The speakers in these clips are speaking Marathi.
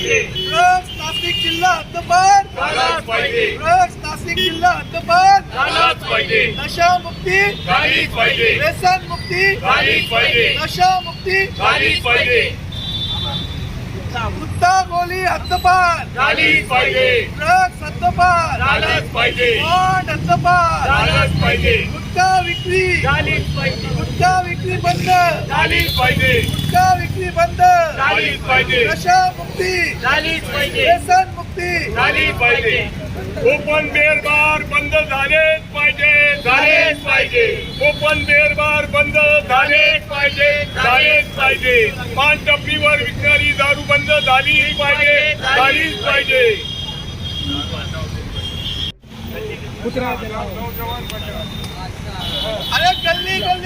ड्रग्स नाशिक जिल्हा हद्दपार. झालाच पाहिजे. ड्रग्स नाशिक जिल्हा हद्दपार. झालाच पाहिजे. नशा मुक्ती. झालीच पाहिजे. व्यसन मुक्ती. झालीच पाहिजे. नशा मुक्ती. झालीच पाहिजे. वृत्ता गोली हद्दपार. झालीच पाहिजे. ड्रग्स हद्दपार. झालाच पाहिजे. हद्दपार. झालाच पाहिजे. गुटखा विक्री. झालीच पाहिजे. गुटखा विक्री बंद. झालीच पाहिजे. गुटखा विक्री बंद. झालीच पाहिजे. नशा मुक्ती? झालीच पाहिजे. व्यसन मुक्ती. झालीच पाहिजे. ओपन बेर बार बंद झालेच पाहिजे. झालेच पाहिजे. ओपन बेर बार बंद झालेच पाहिजे. झालेच पाहिजे. पान टप्पीवर विकणारी दारू बंद झालीच पाहिजे. झालीच पाहिजे. अरे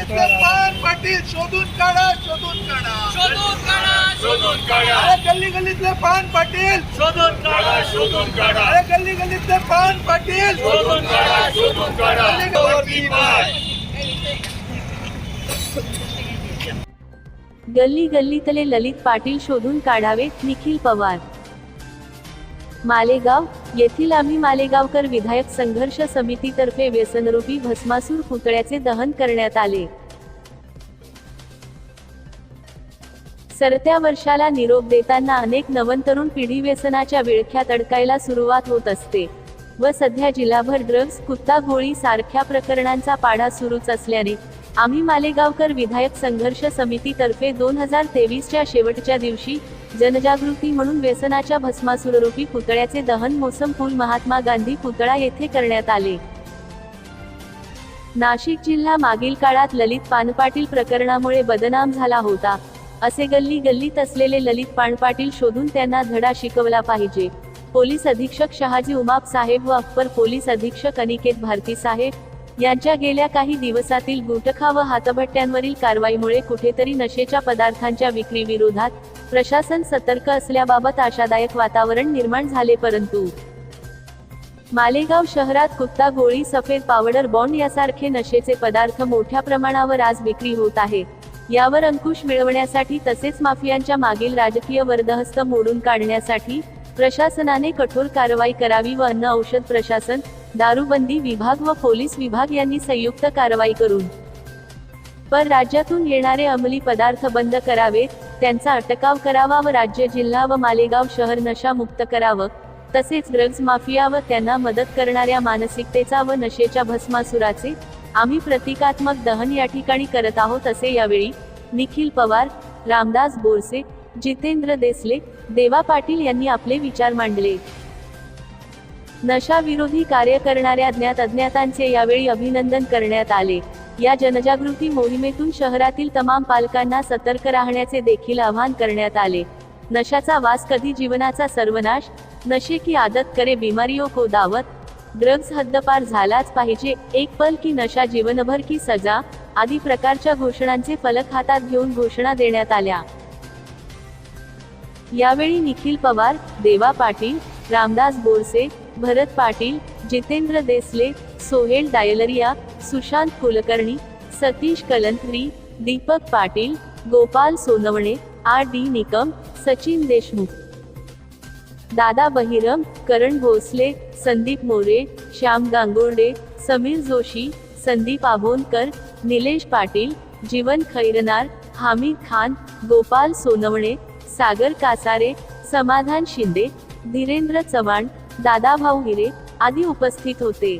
गल्ली गल्लीतले पान पाटील शोधून काढा शोधून काढा. शोधून काढा शोधून काढा. अरे गल्ली गल्लीतले पान पाटील. शोधून काढा शोधून काढा. अरे गल्ली गल्लीतले पान पाटील. शोधून काढा शोधून काढा. वरती पाय गल्ली गल्लीतले ललित पाटील शोधून काढावेत निखिल पवार. मालेगाव येथील आम्ही मालेगावकर विधायक संघर्ष समितीतर्फे व्यसनरूपी भस्मासूर पुतळ्याचे दहन करण्यात आले. सरत्या वर्षाला निरोप देताना अनेक नवंतरुण पिढी व्यसनाच्या विळख्यात अडकायला सुरुवात होत असते. व सध्या जिल्हाभर ड्रग्ज कुत्ता गोळी सारख्या प्रकरणांचा पाढा सुरूच असल्याने आम्ही मालेगावकर विधायक संघर्ष समितीतर्फे दोन हजार तेवीसच्या शेवटच्या दिवशी जनजागृती म्हणून व्यसनाच्या भस्मासुररूपी पुतळ्याचे दहन मोसम पूल महात्मा गांधी पुतळा येथे करण्यात आले. नाशिक जिल्हा मागील काळात ललित पानपाटील प्रकरणामुळे बदनाम झाला होता. असे गल्ली गल्लीत असलेले ललित पाणपाटील शोधून त्यांना धडा शिकवला पाहिजे. पोलीस अधीक्षक शहाजी उमाप साहेब व अप्पर पोलीस अधीक्षक अनिकेत भारती साहेब यांच्या गेल्या काही दिवसातील गुटखा व हातभट्ट्यांवरील कारवाईमुळे कुठेतरी नशेच्या पदार्थांच्या विक्री विरोधात प्रशासन सतर्क असल्याबाबत आशादायक वातावरण निर्माण झाले परंतु मालेगाव शहरात कुत्ता गोळी सफेद पावडर बॉन्ड यासारखे नशेचे पदार्थ मोठ्या प्रमाणावर आज विक्री होत आहे. यावर अंकुश मिळवण्यासाठी तसेच माफियांच्या मागील राजकीय वर्दहस्त मोडून काढण्यासाठी प्रशासनाने कठोर कारवाई करावी व अन्न औषध प्रशासन दारूबंदी विभाग व पोलीस विभाग यांनी संयुक्त कारवाई करून. पर राज्यातून येणारे अंमली पदार्थ बंद करावेत त्यांचा अटकाव करावा व राज्य जिल्हा व मालेगाव शहर नशा मुक्त करावं तसेच ड्रग्ज माफिया व त्यांना मदत करणाऱ्या मानसिकतेचा व नशेच्या भस्मासुराचे आम्ही प्रतिकात्मक दहन या ठिकाणी करत आहोत असे यावेळी निखिल पवार रामदास बोरसे जितेंद्र देसले देवा पाटील यांनी आपले विचार मांडले. नशा विरोधी कार्य करणाऱ्या ज्ञात अज्ञातांचे यावेळी अभिनंदन करण्यात आले. या जनजागृती मोहिमेतून शहरातील तमाम पालकांना सतर्क राहण्याचे देखील आवाहन करण्यात आले. नशाचा वास कधी जीवनाचा सर्वनाश? नशे की आदत करे बीमारियों को दावत? ड्रग्ज हद्दपार झालाच पाहिजे. एक पल की नशा जीवनभर की सजा आदी प्रकारच्या घोषणांचे फलक हातात घेऊन घोषणा देण्यात आल्या. यावेळी निखिल पवार देवा पाटील रामदास बोरसे भरत पाटील जितेंद्र देसले सोहेल डायलरिया सुशांत कुलकर्णी सतीश कलंत्री दीपक पाटील गोपाल सोनवणे आर डी निकम सचिन देशमुख. दादा बहिरम करण भोसले संदीप मोरे श्याम गांगोर्डे समीर जोशी संदीप आभोनकर निलेश पाटील जीवन खैरनार हामिद खान गोपाल सोनवणे सागर कासारे समाधान शिंदे धीरेंद्र चव्हाण दादाभाऊ हिरे आदी उपस्थित होते.